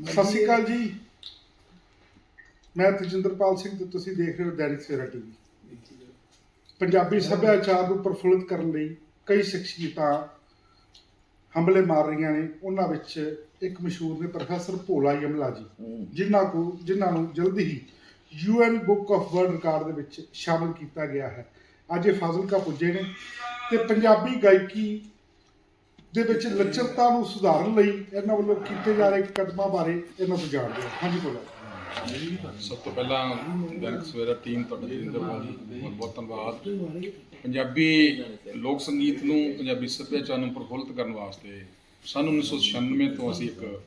ਸਤਿ ਸ਼੍ਰੀ ਅਕਾਲ ਜੀ। ਮੈਂ ਤਜਿੰਦਰਪਾਲ ਸਿੰਘ ਤੇ ਤੁਸੀਂ ਦੇਖ ਰਹੇ ਹੋ ਦੈਨਿਕ ਸਵੇਰਾ ਟੀਵੀ। ਪੰਜਾਬੀ ਸੱਭਿਆਚਾਰ ਨੂੰ ਪ੍ਰਫੁੱਲਿਤ ਕਰਨ ਲਈ ਕਈ ਸ਼ਖਸੀਅਤਾਂ ਹਮਲੇ ਮਾਰ ਰਹੀਆਂ ਨੇ। ਉਹਨਾਂ ਵਿੱਚ ਇੱਕ ਮਸ਼ਹੂਰ ਨੇ ਪ੍ਰੋਫੈਸਰ ਭੋਲਾ ਯਮਲਾ ਜੀ ਜਿਨ੍ਹਾਂ ਕੋ ਜਿਨ੍ਹਾਂ ਨੂੰ ਜਲਦੀ ਹੀ UN book of world record ਦੇ ਵਿੱਚ ਸ਼ਾਮਲ ਕੀਤਾ ਗਿਆ ਹੈ। ਅੱਜ ਇਹ ਫਾਜ਼ਿਲਕਾ ਪੁੱਜੇ ਨੇ ਤੇ ਪੰਜਾਬੀ ਗਾਇਕੀ ਦੇ ਵਿੱਚ ਲੱਚਰਤਾ ਨੂੰ ਸੁਧਾਰਨ ਲਈ ਇਹਨਾਂ ਵੱਲੋਂ ਕੀਤੇ ਜਾ ਰਹੇ ਕਦਮਾਂ ਬਾਰੇ ਇਹਨਾਂ ਤੋਂ ਜਾਣਦੇ ਹਾਂ। ਹਾਂਜੀ, ਭੋਲਾ ਸਭ ਤੋਂ ਪਹਿਲਾਂ ਦੈਨਿਕ ਸਵੇਰਾ ਟੀਮ ਤੁਹਾਡਾ ਜਰਿੰਦਰ ਭਾਅ ਬਹੁਤ ਬਹੁਤ ਧੰਨਵਾਦ। ਪੰਜਾਬੀ ਲੋਕ ਸੰਗੀਤ ਨੂੰ, ਪੰਜਾਬੀ ਸੱਭਿਆਚਾਰ ਨੂੰ ਪ੍ਰਫੁੱਲਤ ਕਰਨ ਵਾਸਤੇ ਸਨ 1996 ਤੋਂ ਅਸੀਂ ਇੱਕ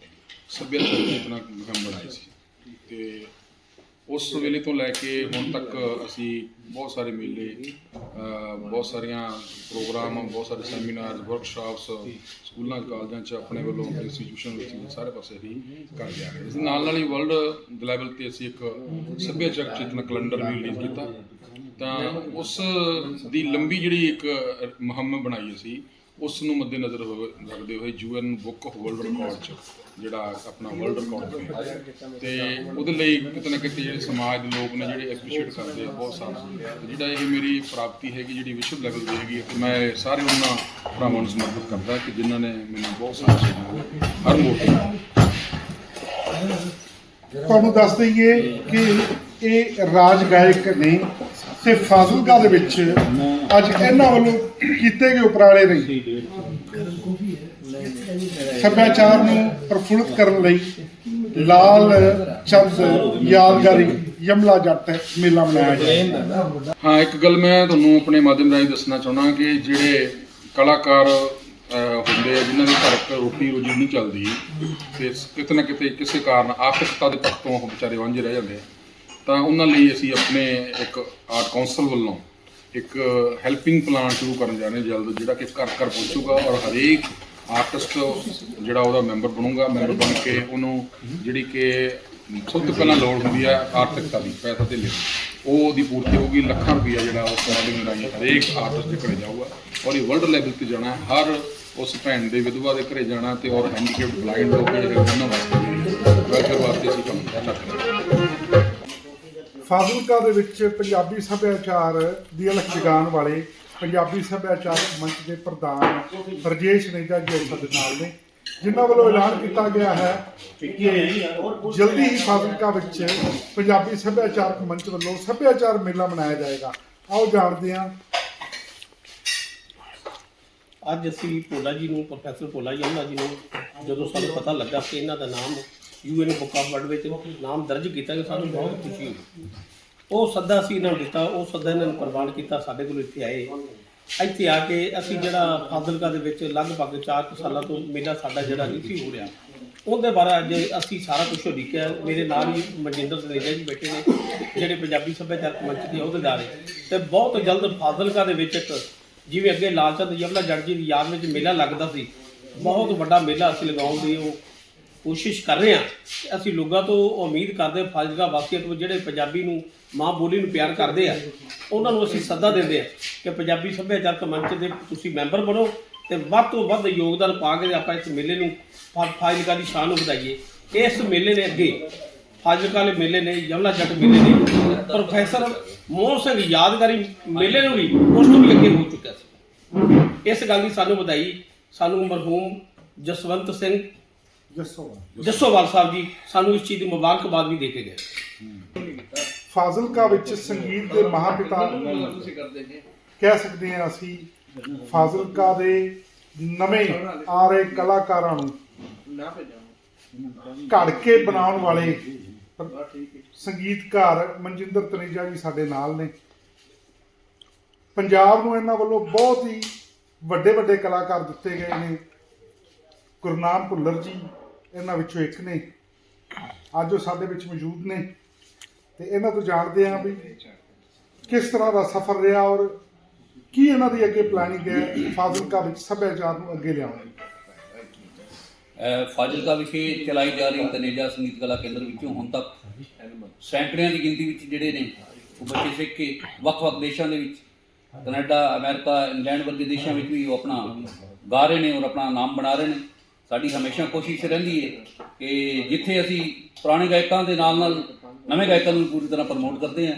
ਸੱਭਿਆਚਾਰ ਚੇਤਨਾ ਮੁਹਿੰਮ ਬਣਾਈ ਸੀ। ਤੇ ਉਸ ਵੇਲੇ ਤੋਂ ਲੈ ਕੇ ਹੁਣ ਤੱਕ ਅਸੀਂ ਬਹੁਤ ਸਾਰੇ ਮੇਲੇ ਬਹੁਤ ਸਾਰੀਆਂ ਪ੍ਰੋਗਰਾਮ, ਬਹੁਤ ਸਾਰੇ ਸੈਮੀਨਾਰ ਵਰਕਸ਼ਾਪਸ ਸਕੂਲਾਂ, ਕਾਲਜਾਂ 'ਚ ਆਪਣੇ ਵੱਲੋਂ ਇੰਸਟੀਟਿਊਸ਼ਨ ਵਿੱਚ ਸਾਰੇ ਪਾਸੇ ਅਸੀਂ ਕਰਦੇ ਆ ਰਹੇ ਇਸ ਨਾਲ ਨਾਲ ਹੀ ਵਰਲਡ ਲੈਵਲ ਤੇ ਅਸੀਂ ਇੱਕ ਸੱਭਿਆਚਾਰਕ ਚੇਤਨਾ ਕੈਲੰਡਰ ਵੀ ਰਿਲੀਜ਼ ਕੀਤਾ। ਤਾਂ ਉਸ ਦੀ ਲੰਬੀ ਜਿਹੜੀ ਇੱਕ ਮੁਹਿੰਮ ਬਣਾਈ ਅਸੀਂ ਉਸ ਨੂੰ ਮੱਦੇਨਜ਼ਰ ਹੋ- ਰੱਖਦੇ ਹੋਏ UN book of world record 'ਚ, ਜਿਹੜਾ ਆਪਣਾ ਵਰਲਡ ਰਿਕਾਰਡ ਬਣਿਆ ਤੇ ਉਹਦੇ ਲਈ ਕਿਤੇ ਨਾ ਕਿਤੇ ਜਿਹੜੇ ਸਮਾਜ ਦੇ ਲੋਕ ਨੇ ਜਿਹੜੇ ਐਪਰੀਸ਼ੀਏਟ ਕਰਦੇ ਆ, ਬਹੁਤ ਸਾਰਾ। ਜਿਹੜਾ ਇਹ ਮੇਰੀ ਪ੍ਰਾਪਤੀ ਹੈਗੀ, ਜਿਹੜੀ ਵਿਸ਼ਵ ਲੈਵਲ 'ਤੇ ਹੈਗੀ, ਤੇ ਮੈਂ ਸਾਰੇ ਉਹਨਾਂ ਭਰਾਵਾਂ ਨੂੰ ਸਮਰਪਿਤ ਕਰਦਾ ਕਿ ਜਿਨ੍ਹਾਂ ਨੇ ਮੈਨੂੰ ਬਹੁਤ ਸਾਰਾ ਸਹਿਯੋਗ ਹਰ ਮੌਕੇ ਤੁਹਾਨੂੰ ਦੱਸ ਦਈਏ ਕਿ ਇਹ ਰਾਜ ਗਾਇਕ ਨੇ ਤੇ ਫਾਜ਼ਿਲਕਾ ਦੇ ਵਿੱਚ ਅੱਜ ਇਹਨਾਂ ਵੱਲੋਂ ਕੀਤੇ ਗਏ ਉਪਰਾਲੇ ਲਈ ਸੱਭਿਆਚਾਰ ਨੂੰ ਪ੍ਰਫੁੱਲਿਤ ਕਰਨ ਲਈ ਲਾਲ ਚੰਦ ਯਾਦਗਾਰੀ ਯਮਲਾ ਜੱਟ ਮੇਲਾ ਮਨਾਇਆ ਗਿਆ। ਹਾਂ, ਇੱਕ ਗੱਲ ਮੈਂ ਤੁਹਾਨੂੰ ਆਪਣੇ ਮਾਧਿਅਮ ਰਾਹੀਂ ਦੱਸਣਾ ਚਾਹੁੰਦਾ ਕਿ ਜਿਹੜੇ ਕਲਾਕਾਰ ਹੁੰਦੇ ਆ, ਜਿਨ੍ਹਾਂ ਦੇ ਘਰ ਰੋਟੀ ਰੋਜੀ ਨਹੀਂ ਚੱਲਦੀ, ਤੇ ਕਿਤੇ ਨਾ ਕਿਤੇ ਕਿਸੇ ਕਾਰਨ ਆਰਥਿਕਤਾ ਦੇ ਪੱਖੋਂ ਉਹ ਵਿਚਾਰੇ ਵਾਂਝੇ ਰਹਿ ਜਾਂਦੇ ਆ। ਤਾਂ ਉਹਨਾਂ ਲਈ ਅਸੀਂ ਆਪਣੇ ਇੱਕ ਆਰਟ ਕੌਂਸਲ ਵੱਲੋਂ ਇੱਕ ਹੈਲਪਿੰਗ ਪਲਾਨ ਸ਼ੁਰੂ ਕਰਨ ਜਾ ਰਹੇ ਜਲਦ, ਜਿਹੜਾ ਕਿ ਘਰ ਘਰ ਪਹੁੰਚੂਗਾ ਔਰ ਹਰੇਕ ਆਰਟਿਸਟ ਜਿਹੜਾ ਉਹਦਾ ਮੈਂਬਰ ਬਣੂਗਾ ਮੈਂਬਰ ਬਣ ਕੇ ਉਹਨੂੰ ਜਿਹੜੀ ਕਿ ਸਭ ਤੋਂ ਪਹਿਲਾਂ ਲੋੜ ਹੁੰਦੀ ਹੈ ਆਰਥਿਕਤਾ ਦੀ, ਪੈਸਾ ਤੇ ਉਹ ਉਹਦੀ ਪੂਰਤੀ ਹੋਊਗੀ, ਲੱਖਾਂ ਰੁਪਈਆ ਜਿਹੜਾ ਉਹ ਸਮਾਲਿੰਗ ਰਾਹੀਂ ਹਰੇਕ ਆਰਟਿਸਟ ਦੇ ਘਰੇ ਜਾਊਗਾ ਔਰ ਇਹ ਵਰਲਡ ਲੈਵਲ ਤੇ ਜਾਣਾ, ਹਰ ਉਸ ਭੈਣ ਦੇ ਵਿਧਵਾ ਦੇ ਘਰੇ ਜਾਣਾ ਤੇ ਔਰ ਹੈਂਡੀਕੈਪਡ ਬਲਾਈਂਡ ਲੋਕ ਜਿਹੜੇ ਉਹਨਾਂ ਵਾਸਤੇ ਵੈਲਫੇਅਰ ਵਾਸਤੇ ਅਸੀਂ ਕੰਮ ਕਰ ਰਹੇ ਹਾਂ। ਫਾਜ਼ਿਲਕਾ ਦੇ ਵਿੱਚ ਪੰਜਾਬੀ ਸੱਭਿਆਚਾਰ ਦੀ ਅਲਖ ਜਗਾਉਣ ਵਾਲੇ ਪੰਜਾਬੀ ਸੱਭਿਆਚਾਰ ਮੰਚ ਦੇ ਪ੍ਰਧਾਨ ਰਜੇਸ਼ ਨੇਜਾ ਜੀ ਸਾਡੇ ਨਾਲ ਨੇ, ਜਿਨ੍ਹਾਂ ਵੱਲੋਂ ਐਲਾਨ ਕੀਤਾ ਗਿਆ ਹੈ ਕਿ ਜਲਦੀ ਹੀ ਫਾਜ਼ਿਲਕਾ ਵਿੱਚ ਪੰਜਾਬੀ ਸੱਭਿਆਚਾਰਕ ਮੰਚ ਵੱਲੋਂ ਸੱਭਿਆਚਾਰ ਮੇਲਾ ਮਨਾਇਆ ਜਾਏਗਾ। ਆਓ ਜਾਣਦੇ ਹਾਂ। ਅੱਜ ਅਸੀਂ ਭੋਲਾ ਜੀ ਨੂੰ, ਪ੍ਰੋਫੈਸਰ ਭੋਲਾ ਯਮਲਾ ਜੀ ਨੂੰ ਜਦੋਂ ਸਾਨੂੰ ਪਤਾ ਲੱਗਾ ਕਿ ਇਹਨਾਂ ਦਾ ਨਾਮ ਯੂਐਨ ਬੁੱਕ ਆਫ ਵਰਲਡ ਵਿੱਚ ਨਾਮ ਦਰਜ ਕੀਤਾ ਕਿ ਸਾਨੂੰ ਬਹੁਤ ਖੁਸ਼ੀ ਹੋਈ। ਉਹ ਸੱਦਾ ਅਸੀਂ ਇਹਨਾਂ ਨੂੰ ਦਿੱਤਾ, ਉਹ ਸੱਦਾ ਇਹਨਾਂ ਨੂੰ ਪ੍ਰਵਾਨ ਕੀਤਾ, ਸਾਡੇ ਕੋਲ ਇੱਥੇ ਆਏ। ਇੱਥੇ ਆ ਕੇ ਅਸੀਂ ਜਿਹੜਾ ਫਾਜ਼ਿਲਕਾ ਦੇ ਵਿੱਚ ਲਗਭਗ 4 ਸਾਲਾਂ ਤੋਂ ਮੇਲਾ ਸਾਡਾ ਜਿਹੜਾ ਨਹੀਂ ਸੀ ਹੋ ਰਿਹਾ। ਉਹਦੇ ਬਾਰੇ ਅੱਜ ਅਸੀਂ ਸਾਰਾ ਕੁਝ ਉਡੀਕਿਆ। ਮੇਰੇ ਨਾਲ ਹੀ ਮਨਜਿੰਦਰ ਸਨੇਜਾ ਜੀ ਬੈਠੇ ਨੇ, ਜਿਹੜੇ ਪੰਜਾਬੀ ਸੱਭਿਆਚਾਰਕ ਮੰਚ ਦੇ ਅਹੁਦੇਦਾਰ ਨੇ ਤੇ ਬਹੁਤ ਜਲਦ ਫਾਜ਼ਿਲਕਾ ਦੇ ਵਿੱਚ ਇੱਕ ਜਿਵੇਂ ਅੱਗੇ ਲਾਲਚੰਦ ਯਮਲਾ ਜੱਟ ਜੀ ਦੀ ਯਾਦ ਵਿੱਚ ਮੇਲਾ ਲੱਗਦਾ ਸੀ, ਬਹੁਤ ਵੱਡਾ ਮੇਲਾ ਅਸੀਂ ਲਗਾਉਣ ਦੀ ਉਹ ਕੋਸ਼ਿਸ਼ ਕਰ ਰਹੇ ਹਾਂ ਤੇ ਅਸੀਂ ਲੋਕਾਂ ਤੋਂ ਉਮੀਦ ਕਰਦੇ ਫਾਜ਼ਿਲਕਾ ਵਾਸੀਆਂ ਤੋਂ ਜਿਹੜੇ ਪੰਜਾਬੀ ਨੂੰ ਮਾਂ ਬੋਲੀ ਨੂੰ ਪਿਆਰ ਕਰਦੇ ਆ, ਉਹਨਾਂ ਨੂੰ ਅਸੀਂ ਸੱਦਾ ਦਿੰਦੇ ਆ ਕਿ ਪੰਜਾਬੀ ਸੱਭਿਆਚਾਰਕ ਮੰਚ ਦੇ ਤੁਸੀਂ ਮੈਂਬਰ ਬਣੋ ਤੇ ਵੱਧ ਤੋਂ ਵੱਧ ਯੋਗਦਾਨ ਪਾ ਕੇ ਆਪਾਂ ਇਸ ਮੇਲੇ ਨੂੰ ਫਾ- ਫਾਜ਼ਿਲਕਾ ਦੀ ਸ਼ਾਨ ਨੂੰ ਵਧਾਈਏ। ਇਸ ਮੇਲੇ ਨੇ ਅੱਗੇ ਫਾਜ਼ਿਲਕਾ ਵਾਲੇ ਮੇਲੇ ਨੇ ਯਮਲਾ ਜੱਟ ਮੇਲੇ ਨੇ, ਪ੍ਰੋਫੈਸਰ ਮੋਹਨ ਸਿੰਘ ਯਾਦਗਾਰੀ ਮੇਲੇ ਨੂੰ ਵੀ ਉਸ ਤੋਂ ਵੀ ਅੱਗੇ ਹੋ ਚੁੱਕਿਆ ਸੀ। ਇਸ ਗੱਲ ਦੀ ਸਾਨੂੰ ਵਧਾਈ। ਸਾਨੂੰ ਮਰਹੂਮ ਜਸਵੰਤ ਸਿੰਘ ਜੱਸੋ ਜੱਸੋਵਾਲ ਸਾਹਿਬ ਜੀ ਸਾਨੂੰ ਇਸ ਚੀਜ਼ ਦੀ ਮੁਬਾਰਕਬਾਦ ਵੀ ਦੇ ਕੇ ਗਏ। ਫਾਜ਼ਿਲਕਾ ਵਿੱਚ ਸੰਗੀਤ ਦੇ ਮਹਾਪਿਤਾ ਕਹਿ ਸਕਦੇ ਹਾਂ ਅਸੀਂ ਫਾਜ਼ਿਲਕਾ ਦੇ ਨਵੇਂ ਆ ਰਹੇ ਕਲਾਕਾਰਾਂ ਨੂੰ ਘੜ ਕੇ ਬਣਾਉਣ ਵਾਲੇ ਸੰਗੀਤਕਾਰ ਮਨਜਿੰਦਰ ਤਨੇਜਾ ਜੀ ਸਾਡੇ ਨਾਲ ਨੇ। ਪੰਜਾਬ ਨੂੰ ਇਹਨਾਂ ਵੱਲੋਂ ਬਹੁਤ ਹੀ ਵੱਡੇ ਵੱਡੇ ਕਲਾਕਾਰ ਦਿੱਤੇ ਗਏ ਨੇ। ਗੁਰਨਾਮ ਭੁੱਲਰ ਜੀ ਇਹਨਾਂ ਵਿੱਚੋਂ ਇੱਕ ਨੇ। ਅੱਜ ਉਹ ਸਾਡੇ ਵਿੱਚ ਮੌਜੂਦ ਨੇ। ਤੇ ਇਹਨਾਂ ਤੋਂ ਜਾਣਦੇ ਹਾਂ ਵੀ ਕਿਸ ਤਰ੍ਹਾਂ ਦਾ ਸਫ਼ਰ ਰਿਹਾ ਔਰ ਕੀ ਇਹਨਾਂ ਦੀ ਅੱਗੇ ਪਲਾਨਿੰਗ ਹੈ ਫਾਜ਼ਿਲਕਾ ਵਿੱਚ ਸੱਭਿਆਚਾਰ ਨੂੰ ਅੱਗੇ ਲਿਆਉਣ ਲਈ? ਫਾਜ਼ਿਲਕਾ ਵਿਖੇ ਚਲਾਈ ਜਾ ਰਹੀ ਤਨੇਜਾ ਸੰਗੀਤ ਕਲਾ ਕੇਂਦਰ ਵਿੱਚੋਂ ਹੁਣ ਤੱਕ ਸੈਂਕੜਿਆਂ ਦੀ ਗਿਣਤੀ ਵਿੱਚ ਜਿਹੜੇ ਨੇ, ਉਹ ਬੱਚੇ ਸਿੱਖ ਕੇ ਵੱਖ-ਵੱਖ ਦੇਸ਼ਾਂ ਦੇ ਵਿੱਚ, ਕੈਨੇਡਾ, ਅਮਰੀਕਾ, ਇੰਗਲੈਂਡ ਵਰਗੇ ਦੇਸ਼ਾਂ ਵਿੱਚ ਵੀ ਉਹ ਆਪਣਾ ਗਾ ਰਹੇ ਨੇ ਔਰ ਆਪਣਾ ਨਾਮ ਬਣਾ ਰਹੇ ਨੇ। ਸਾਡੀ ਹਮੇਸ਼ਾ ਕੋਸ਼ਿਸ਼ ਰਹਿੰਦੀ ਹੈ ਕਿ ਜਿੱਥੇ ਅਸੀਂ ਪੁਰਾਣੇ ਗਾਇਕਾਂ ਦੇ ਨਾਲ ਨਾਲ ਨਵੇਂ ਗਾਇਕਾਂ ਨੂੰ ਪੂਰੀ ਤਰ੍ਹਾਂ ਪ੍ਰਮੋਟ ਕਰਦੇ ਹਾਂ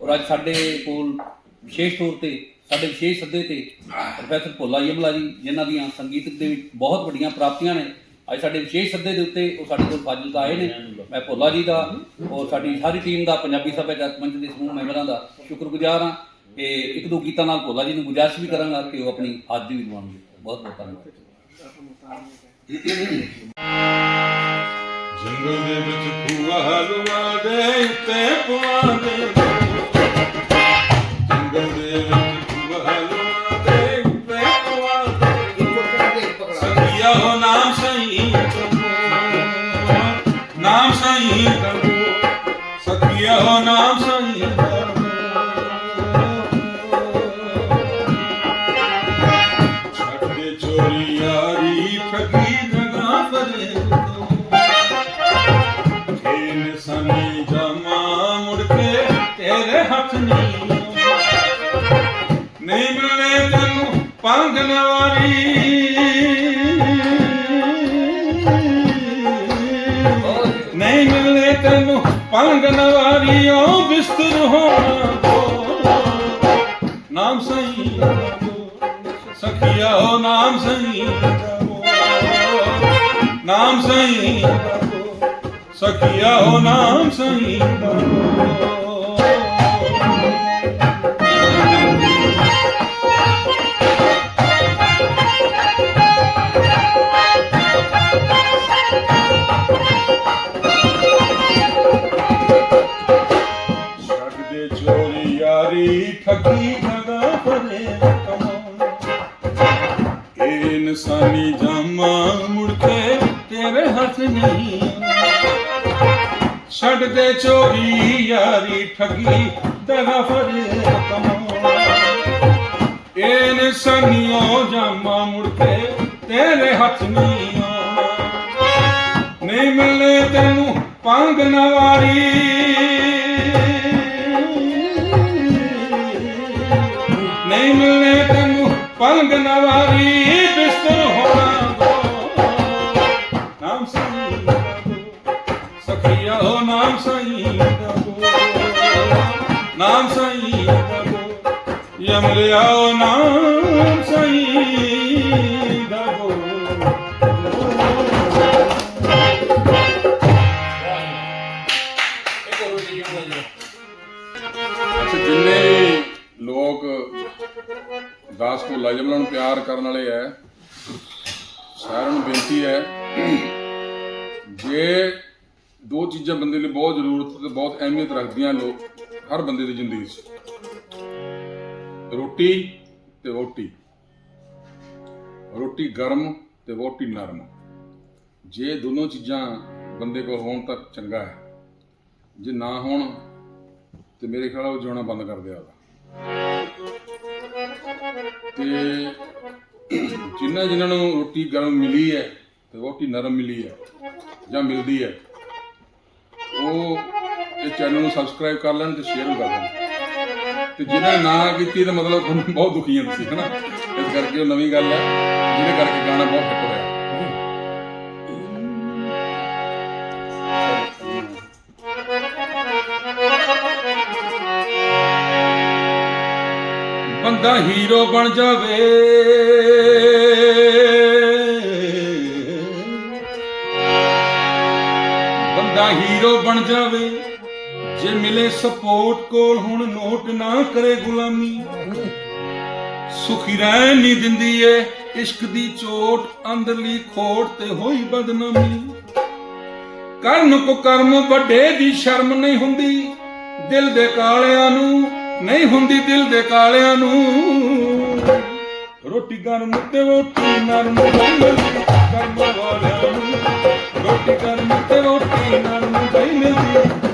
ਔਰ ਅੱਜ ਸਾਡੇ ਕੋਲ ਵਿਸ਼ੇਸ਼ ਤੌਰ ਤੇ, ਸਾਡੇ ਵਿਸ਼ੇਸ਼ ਸੱਦੇ ਤੇ ਪ੍ਰੋਫੈਸਰ ਭੋਲਾ ਯਮਲਾ ਜੀ, ਜਿਨ੍ਹਾਂ ਦੀਆਂ ਸੰਗੀਤਕ ਦੇ ਵਿੱਚ ਬਹੁਤ ਵੱਡੀਆਂ ਪ੍ਰਾਪਤੀਆਂ ਨੇ। ਅੱਜ ਸਾਡੇ ਵਿਸ਼ੇਸ਼ ਸੱਦੇ ਦੇ ਉੱਤੇ ਉਹ ਸਾਡੇ ਕੋਲ ਫਾਜ਼ਿਲਕਾ ਆਏ ਨੇ। ਮੈਂ ਭੋਲਾ ਜੀ ਦਾ ਔਰ ਸਾਡੀ ਸਾਰੀ ਟੀਮ ਦਾ, ਪੰਜਾਬੀ ਸੱਭਿਆਚਾਰਕ ਮੰਚ ਦੇ ਸਮੂਹ ਮੈਂਬਰਾਂ ਦਾ ਸ਼ੁਕਰਗੁਜ਼ਾਰ ਹਾਂ ਕਿ ਇੱਕ ਦੋ ਗੀਤਾਂ ਨਾਲ ਭੋਲਾ ਜੀ ਨੂੰ ਗੁਜ਼ਾਰਿਸ਼ ਵੀ ਕਰਾਂਗਾ ਕਿ ਉਹ ਆਪਣੀ ਹਾਜ਼ਰੀ ਵੀ ਲਵਾਉਣਗੇ ਬਹੁਤ ਬਹੁਤ ਧੰਨਵਾਦ। ਜੰਗਲ ਦੇ ਵਿੱਚ ਖੂਆ ਲਵਾ ਦੇ ਉੱਤੇ ਪਵਾ ਜੰਗਲ ਦੇ ਨਹੀਂ ਮਿਲਨੇ ਤੈਨੂੰ ਪੰਗ ਨਵਾਰੀ ਓ ਬਿਸਤਰ ਹੋਣਾ ਕੋ ਨਾਮ ਸਹੀ ਸਖੀਆ ਹੋ ਨਾਮ ਸਹੀ ਨਾਮ ਸਹੀ ਸਖੀਆ ਹੋ ਨਾਮ ਸਹੀ ਨਹੀਂ ਛੱਡ ਦੇ ਚੋਰੀ, ਯਾਰੀ ਠੱਗੀ ਦਗਾ ਫਰੇ ਕਮਾਉਣ ਇਹ ਇਨਸਾਨੀਓ ਜਾਮਾ ਮੁੜ ਕੇ ਤੇਰੇ ਹੱਥ ਨਹੀਂ ਆਉਣਾ। ਨਹੀਂ ਮਿਲਨੇ ਤੈਨੂੰ ਪੰਗ ਨਵਾਰੀ ਨਹੀਂ ਮਿਲਨੇ ਤੈਨੂੰ ਪੰਗ ਨਵਾਰੀ ਬਿਸਤਰ ਯਮਲਿਆ ਨਾਮ ਸਹੀ ਗੋ ਜਿੰਨੇ ਲੋਕ ਦਾਸ ਭੋਲਾ ਜਮਲਾ ਨੂੰ ਪਿਆਰ ਕਰਨ ਵਾਲੇ ਐ, ਸਾਰਿਆਂ ਨੂੰ ਬੇਨਤੀ ਹੈ ਜੇ ਦੋ ਚੀਜ਼ਾਂ ਬੰਦੇ ਲਈ ਬਹੁਤ ਜ਼ਰੂਰਤ ਤੇ ਬਹੁਤ ਅਹਿਮੀਅਤ ਰੱਖਦੀਆਂ ਲੋਕ, ਹਰ ਬੰਦੇ ਦੀ ਜ਼ਿੰਦਗੀ 'ਚ। ਰੋਟੀ ਤੇ ਵੋਟੀ ਰੋਟੀ ਗਰਮ ਤੇ ਵੋਟੀ ਨਰਮ। ਜੇ ਦੋਨੋਂ ਚੀਜ਼ਾਂ ਬੰਦੇ ਕੋਲ ਹੋਣ ਤਾਂ ਚੰਗਾ ਹੈ। ਜੇ ਨਾ ਹੋਣ ਤੇ ਮੇਰੇ ਖਿਆਲ ਉਹ ਜਿਉਣਾ ਬੰਦ ਕਰ ਦਿਆ ਉਹਦਾ। ਤੇ ਜਿਨ੍ਹਾਂ ਜਿਨ੍ਹਾਂ ਨੂੰ ਰੋਟੀ ਗਰਮ ਮਿਲੀ ਹੈ ਤੇ ਰੋਟੀ ਨਰਮ ਮਿਲੀ ਹੈ ਜਾਂ ਮਿਲਦੀ ਹੈ, ਉਹ ਇਹ ਚੈਨਲ ਨੂੰ ਸਬਸਕ੍ਰਾਈਬ ਕਰ ਲੈਣ ਤੇ ਸ਼ੇਅਰ ਵੀ ਕਰ ਲੈਣ। ਤੇ ਜਿਨ੍ਹਾਂ ਨਾ ਕੀਤੀ ਤਾਂ ਮਤਲਬ ਤੁਹਾਨੂੰ ਬਹੁਤ ਦੁਖੀ ਹਾਂ ਤੁਸੀਂ ਹਨਾ? ਇਸ ਕਰਕੇ ਉਹ ਨਵੀਂ ਗੱਲ ਹੈ, ਜਿਹਦੇ ਕਰਕੇ ਗਾਣਾ ਬਹੁਤ ਹਿੱਟ ਹੋਇਆ। ਬੰਦਾ ਹੀਰੋ ਬਣ ਜਾਵੇ। ਬੰਦਾ ਹੀਰੋ ਬਣ ਜਾਵੇ। ਜੇ ਮਿਲੇ ਸਪੋਰਟ ਕੋਲ ਹੁਣ ਨੋਟ ਨਾ ਕਰੇ ਗੁਲਾਮੀ। ਸੁਖੀ ਰਹਿ ਨਹੀਂ ਦਿੰਦੀ ਏ, ਇਸ਼ਕ ਦੀ ਚੋਟ, ਅੰਦਰਲੀ ਖੋਟ ਤੇ ਹੋਈ ਬਦਨਾਮੀ। ਕਰਨ ਕੋ ਕਰਮ ਵੱਡੇ ਦੀ ਸ਼ਰਮ ਨਹੀਂ ਹੁੰਦੀ, ਦਿਲ ਦੇ ਕਾਲਿਆਂ ਨੂੰ, ਨਹੀਂ ਹੁੰਦੀ ਦਿਲ ਦੇ ਕਾਲਿਆਂ ਨੂੰ। ਰੋਟੀ ਗਰਮ ਤੇ ਰੋਟੀ ਨਰਮ ਮਿਲਦੀ ਕਰਮ ਵਾਲਿਆਂ ਨੂੰ ਰੋਟੀ ਗਰਮ ਤੇ ਰੋਟੀ ਨਰਮ ਬਈ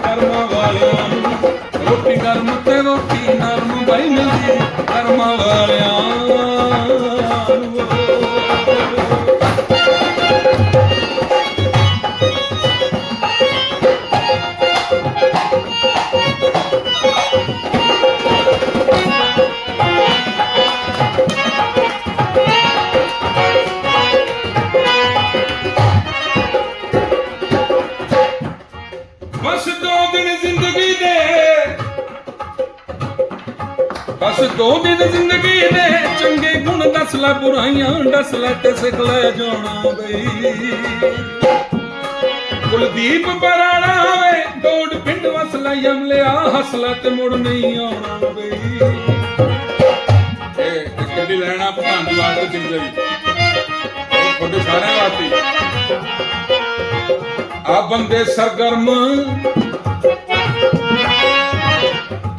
ਕਰਮ ਵਾਲਿਆਂ ਨੂੰ ਰੋਟੀ ਗਰਮ ਤੇ ਰੋਟੀ ਨਰਮ ਬਈ ਮਿਲਦੀ ਕਰਮ ਵਾਲਿਆਂ ਨੂੰ। ਲੈ ਬੁਰਾਈਆਂ ਦੱਸ ਲੈ ਤੇ ਸਿੱਖ ਲੈ ਜਾਣਾ ਬਈ। ਕੁਲਦੀਪ ਬਰਾੜਾ ਵੇ ਡੋੜ ਪਿੰਡ ਵਸ ਲੈ ਯਮਲਿਆ ਹੱਸ ਲੈ ਤੇ ਮੁੜ ਨਹੀਂ ਆਉਣਾ ਬਈ। ਇਹ ਇਹ ਲੈਣਾ ਪ੍ਰਧਾਨ ਦੀ ਵਾਸਤੇ ਚੰਗੇ ਵੀ ਤੁਹਾਡੇ ਸਾਰਿਆਂ ਵਾਸਤੇ। ਆ ਬੰਦੇ ਸਰਗਰਮ।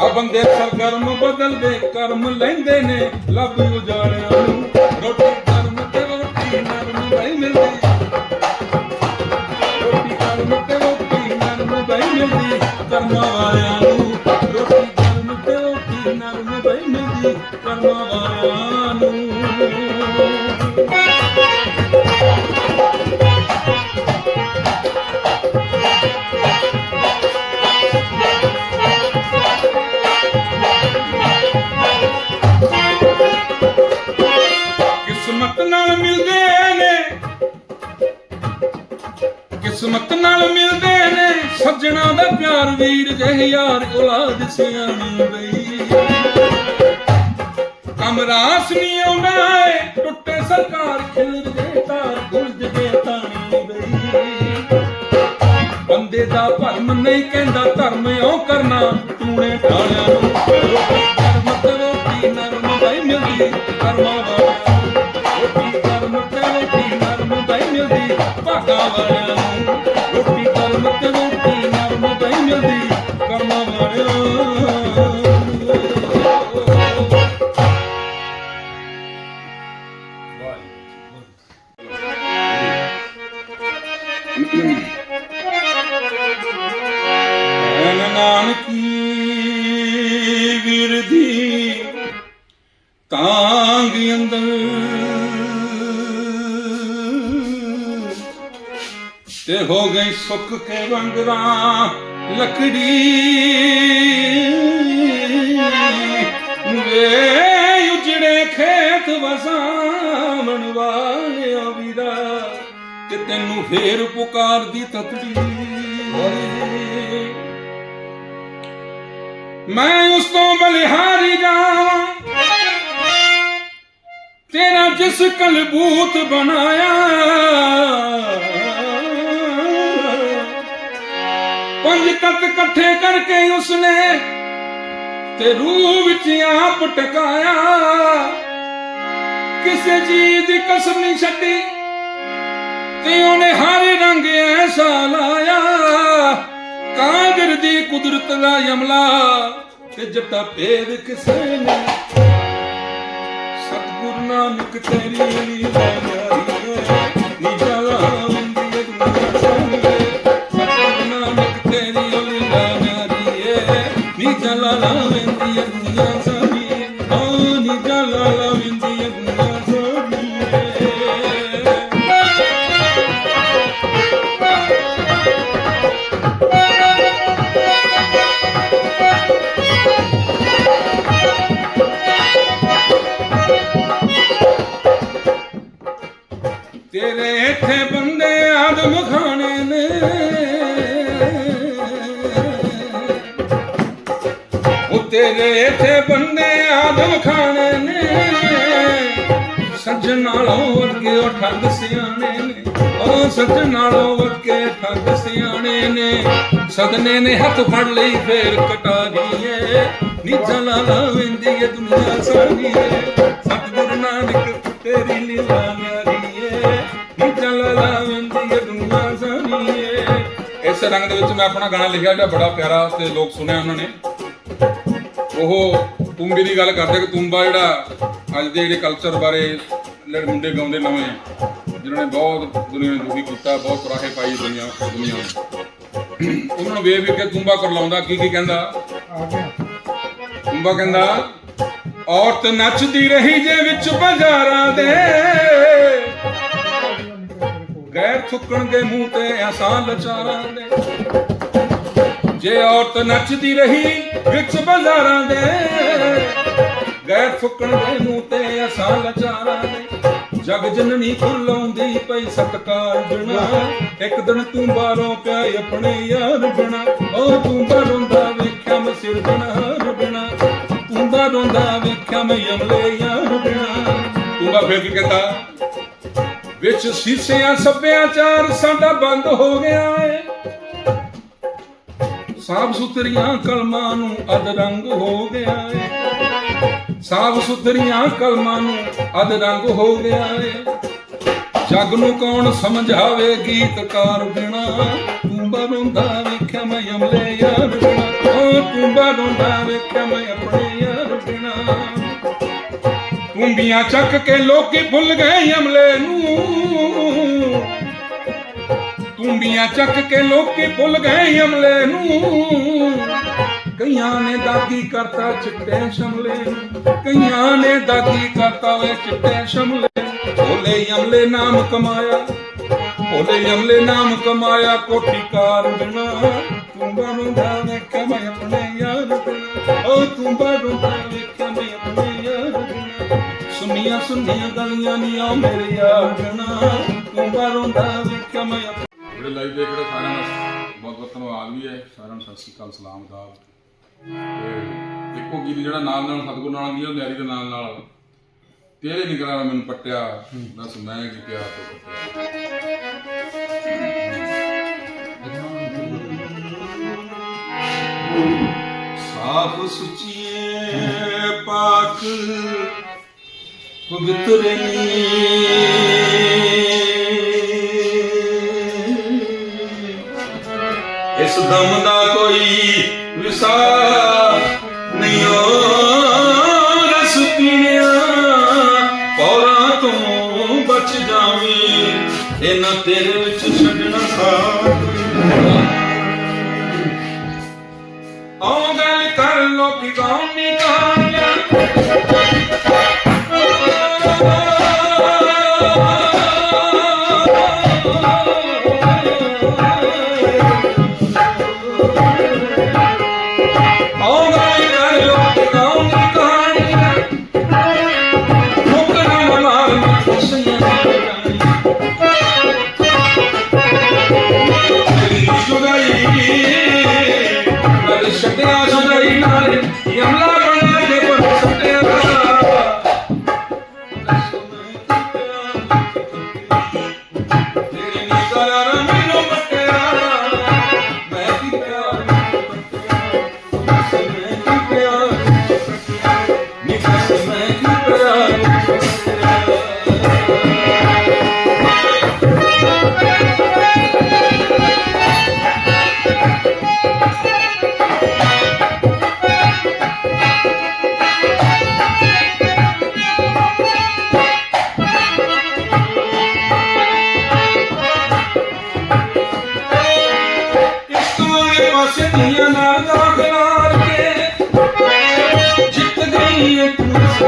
ਆ ਬੰਦੇ ਸਰਗਰਮ ਬਦਲਦੇ, ਕਰਮ ਲੈਂਦੇ ਨੇ, ਲੱਭ ਉਜਾੜਿਆਂ ਨੂੰ। ਰੋਟੀ, ਕਰਮ ਤੇ ਰੋਟੀ ਨਰਮ ਨਹੀਂ ਮਿਲਦੀ। ਰੋਟੀ, ਕਰਮ ਤੇ ਰੋਟੀ ਨਰਮ ਬਈ ਮਿਲਦੀ। ਕਰਮਾਂ ਵਾਲਿਆਂ ਨੂੰ ਰੋਟੀ, ਕਰਮ ਤੇ ਰੋਟੀ ਨਰਮ ਬਈ ਮਿਲਦੀ। ਕਰਮਾਂ ਔਲਾਦ ਸਿਆਣੀ ਬਈ ਕਮਰਾਸ ਨਹੀਂ ਆਉਂਦਾ ਏ ਟੁੱਟੇ ਸਰਕਾਰ ਖਿਲਰ ਦੇ ਤਾਰ ਗੁਲਜ ਦੇ ਤਾਣੀ ਬਈ ਬੰਦੇ ਦਾ ਭਰਮ ਨਹੀਂ ਕਹਿੰਦਾ ਧਰਮ ਉਹ ਕਰਨਾ ਤੂਨੇ ਢਾਲਿਆਂ ਨੂੰ ਕਰਮ ਤੇ ਰੋਟੀ ਨਰਮ ਬਈ ਮਿਲਦੀ ਕਰਮਾਂ ਵਾਲਿਆਂ ਰੋਟੀ ਕਰਮ ਤੇ ਰੋਟੀ ਨਰਮ ਬਈ ਮਿਲਦੀ, ਭਾਗਾ ਵਾਲਿਆਂ ਗਈ ਸੁੱਕ ਕੇ ਵੰਗਰਾਂ ਲੱਕੜੀ। ਵੇ ਉਜੜੇ ਖੇਤ ਵਸਾਵਣ ਵਾਲਿਆ ਵੀਰਾ। ਤੇ ਤੈਨੂੰ ਫੇਰ ਪੁਕਾਰਦੀ ਤਤੜੀ। ਮੈਂ ਉਸ ਤੋਂ ਬਲਿਹਾਰੀ ਜਾਵਾਂ। ਤੇਰਾ ਜਿਸ ਕਲਬੂਤ ਬਣਾਇਆ ਪੰਜ ਤੱਤ ਇਕੱਠੇ ਕਰਕੇ ਉਸਨੇ ਤੇ ਰੂਹ ਵਿੱਚ ਆਪ ਟਕਾਇਆ। ਕਿਸੇ ਚੀਜ਼ ਦੀ ਕਸਰ ਨਹੀਂ ਛੱਡੀ ਤੇ ਉਹਨੇ ਹਰ ਰੰਗ ਐਸਾ ਲਾਇਆ। ਕਾਦਰ ਦੀ ਕੁਦਰਤ ਦਾ ਯਮਲਾ ਤੇ ਜੱਟਾ ਭੇਦ ਕਿਸੇ ਨੇ। ਸਤਿਗੁਰ ਨਾਨਕ ਤੇਰੀ ਲੀਲਾ ਯਾਰੀ ਨੀ ਜਲਾ Não. ਸੱਜਣ ਨਾਲੋਂ ਅੱਗੇ ਉਹ ਠੱਗ ਸਿਆਣੇ ਨੇ। ਉਹ ਸੱਜਣ ਨਾਲੋਂ ਅੱਗੇ ਠੱਗ ਸਿਆਣੇ ਨੇ। ਸਦਨੇ ਨੇ ਹੱਥ ਫੜ ਲਈ, ਫੇਰ ਕਟਾ ਦੀਏ ਨੀ ਜਲਾ ਏ, ਦੁਨੀਆ ਸਾਰੀ ਸਤਿਗੁਰੂ ਨਾਨਕ, ਤੇਰੀ ਲੀਲਾ ਨਿਆਰੀਏ ਨੀ ਜਲਾ ਲਾਵਿੰਦੀ ਏ, ਦੁਨੀਆ ਸਾਰੀ ਇਸ ਰੰਗ ਦੇ ਵਿੱਚ ਮੈਂ ਆਪਣਾ ਗਾਣਾ ਲਿਖਿਆ ਜਿਹੜਾ ਬੜਾ ਪਿਆਰਾ ਤੇ ਲੋਕ ਸੁਣਿਆ ਉਹਨਾਂ ਨੇ। ਉਹ ਤੁੰਬੇ ਦੀ ਗੱਲ ਕਰਦੇ ਕਿ ਤੁੰਬਾ ਜਿਹੜਾ ਅੱਜ ਦੇ ਜਿਹੜੇ ਕਲਚਰ ਬਾਰੇ ਜਿਹੜੇ ਮੁੰਡੇ ਗਾਉਂਦੇ ਨਵੇਂ। ਜਿਨ੍ਹਾਂ ਨੇ ਬਹੁਤ ਦੁਨੀਆ ਨੂੰ ਦੁਖੀ ਕੀਤਾ, ਬਹੁਤ ਰਾਹੇ ਪਾਈ ਦੁਨੀਆ ਦੁਨੀਆ ਨੂੰ। ਉਹਨਾਂ ਨੂੰ ਵੇਖ ਵੇਖ ਕੇ ਤੁੰਬਾ ਕਰਲਾਉਂਦਾ, ਕੀ ਕੀ ਕਹਿੰਦਾ? ਤੁੰਬਾ ਕਹਿੰਦਾ, ਔਰਤ ਨੱਚਦੀ ਰਹੀ ਜੇ ਵਿੱਚ ਬਾਜ਼ਾਰਾਂ ਦੇ। ਗੈਰ ਥੁੱਕਣ ਦੇ ਮੂੰਹ ਤੇ ਆਸਾਂ ਲਚਾਰਾਂ ਦੇ। ਜੇ ਔਰਤ ਨੱਚਦੀ ਰਹੀ ਵਿੱਚ ਬਾਜ਼ਾਰਾਂ ਦੇ, ਗੈਰ ਥੁੱਕਣ ਦੇ ਮੂੰਹ ਤੇ ਜਗ ਜਨਨੀ ਖੁੱਲਾਉਂਦੀ ਪਈ ਸਤਕਾਰ ਜਣਾ ਇੱਕ ਦਿਨ ਤੂੰ ਬਾਹਰੋਂ ਪਿਆਈ ਆਪਣੇ ਯਾਰ ਬਣਾ। ਓ ਤੂੰ ਬਾਹਰੋਂਦਾ ਵੇਖਿਆ ਮੈਂ ਸਿਰ ਬਣਾ ਹਰ ਤੂੰ ਬਾਹਰੋਂਦਾ ਵੇਖਿਆ ਮੈਂ ਯਮਲੇ ਯਾਰ ਬਣਾ। ਤੂੰ ਬਾ ਕੀ ਕਹਤਾ? ਵਿੱਚ ਸੀਸਿਆਂ ਸੱਭਿਆਚਾਰ ਸਾਡਾ ਬੰਦ ਹੋ ਗਿਆ ਏ। ਸਾਫ਼ ਸੁਥਰੀਆਂ ਕਲਮਾਂ ਨੂੰ ਅਦਰੰਗ ਹੋ ਗਿਆ ਏ। ਸਾਫ਼ ਸੁਥਰੀਆਂ ਕਲਮਾਂ ਨੂੰ ਅਦ ਰੰਗ ਹੋ ਗਿਆ ਏ। ਜੱਗ ਨੂੰ ਕੌਣ ਸਮਝਾਵੇ ਗੀਤਕਾਰ ਬਿਨਾ? ਤੂੰ ਬਰੁੰਦਾ ਵੇਖਿਆ ਮੈਂ ਅਮਲੇ ਯਾਰ ਬਿਨਾ। ਓ ਤੂੰ ਬਰੁੰਦਾ ਵੇਖਿਆ ਮੈਂ ਆਪਣੇ ਯਾਰ ਬਿਨਾ। ਕੁੰਬੀਆਂ ਚੱਕ ਕੇ ਲੋਕੀ ਭੁੱਲ ਗਏ ਅਮਲੇ ਨੂੰ। ਕੁੰਬੀਆਂ ਚੱਕ ਕੇ ਲੋਕੀ ਭੁੱਲ ਗਏ ਅਮਲੇ ਨੂੰ। ਕਈਆਂ ਨੇ ਦਾਗੀ ਕਰਤਾ ਚਿੱਟੇ ਸ਼ਮਲੇ, ਕਈਆਂ ਨੇ ਦਾਗੀ ਕਰਤਾ ਵੇ ਚਿੱਟੇ ਸ਼ਮਲੇ। ਭੋਲੇ ਅਮਲੇ ਨਾਮ ਕਮਾਇਆ, ਭੋਲੇ ਅਮਲੇ ਨਾਮ ਕਮਾਇਆ ਕੋਟੀ ਕਾਰ ਬਿਨਾ। ਤੂੰ ਬਰੁੰਦਾ ਵੇਖਿਆ ਮੈਂ ਆਪਣੇ ਯਾਰ ਬਿਨਾ। ਓ ਤੂੰ ਬਰੁੰਦਾ ਵੇਖਿਆ ਮੈਂ ਆਪਣੇ ਯਾਰ ਬਿਨਾ। ਸੁਨੀਆਂ ਸੁਨੀਆਂ ਗਲੀਆਂ ਨੀ ਆ ਮੇਰੇ ਯਾਰ ਬਿਨਾ। ਤੂੰ ਬਰੁੰਦਾ ਵੇਖਿਆ ਮੈਂ ਜਿਹੜੇ ਲਾਈਵ ਦੇਖ ਰਹੇ ਸਾਰਿਆਂ ਦਾ ਬਹੁਤ ਬਹੁਤ ਧੰਨਵਾਦ ਵੀ ਹੈ। ਸਾਰਿਆਂ ਨੂੰ ਸਤਿ ਸ਼੍ਰੀ ਅਕਾਲ, ਸਲਾਮ ਆਦਾਬ ਤੇ ਇੱਕੋ ਗੀਤ ਜਿਹੜਾ ਨਾਲ ਨਾਲ ਸਤਿਗੁਰੂ ਨਾਨਕ ਜੀ ਉਹ ਦੇ ਨਾਲ ਨਾਲ ਤੇਰੇ ਨਿਗਰਾਂ ਮੈਨੂੰ ਪੱਟਿਆ, ਦੱਸ ਮੈਂ ਕੀ ਪਿਆ ਤੋ ਪੱਟਿਆ। ਸਾਫ਼ ਸੁਚੀਏ ਪਾਕ ਪਵਿੱਤਰ ਨੀ ਇਸ ਦਮ ਦਾ ਕੋਈ ਵਿਸਾਰ ਨਹੀਂ ਰਸ ਪੀਣਿਆ। ਪੌਰਾਂ ਤੋਂ ਬਚ ਜਾਵੀਂ ਇਹਨਾਂ ਤੇਰੇ ਵਿੱਚ ਛੱਡਣਾ ਸਾਥ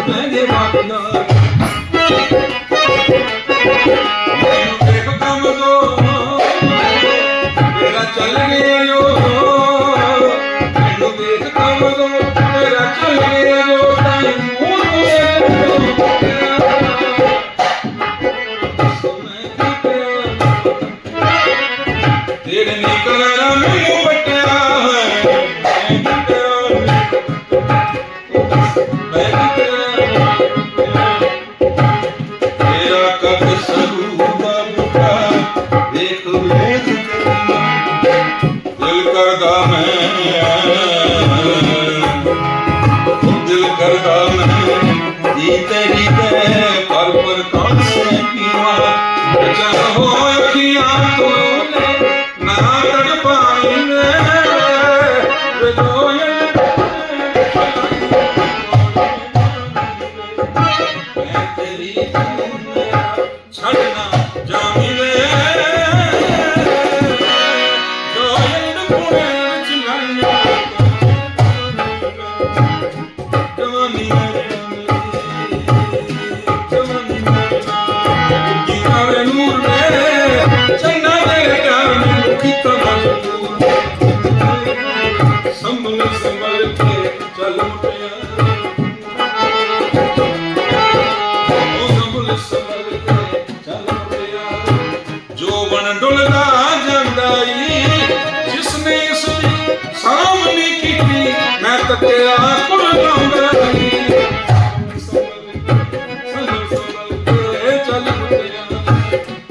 ਤੂੰ ਸਮੇਂ ਮੈਂ ਤੇਰੀ ਤੱਕਿਆ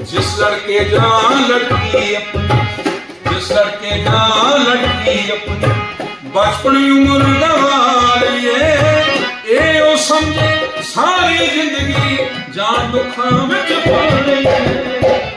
ਜਿਸ ਲੜਕੇ ਜਾਨ ਲੜਕੀ ਆਪਣੀ, ਜਿਸ ਲੜਕੇ ਜਾਨ ਲੜਕੀ ਆਪਣੀ, ਬਚਪਨ ਉਮਰ ਗਵਾ ਲਈਏ ਇਹ ਉਹ ਸਮਝੇ ਸਾਰੀ ਜ਼ਿੰਦਗੀ, ਜਾਨ ਦੁੱਖਾਂ ਵਿੱਚ ਪਾ ਲਈਏ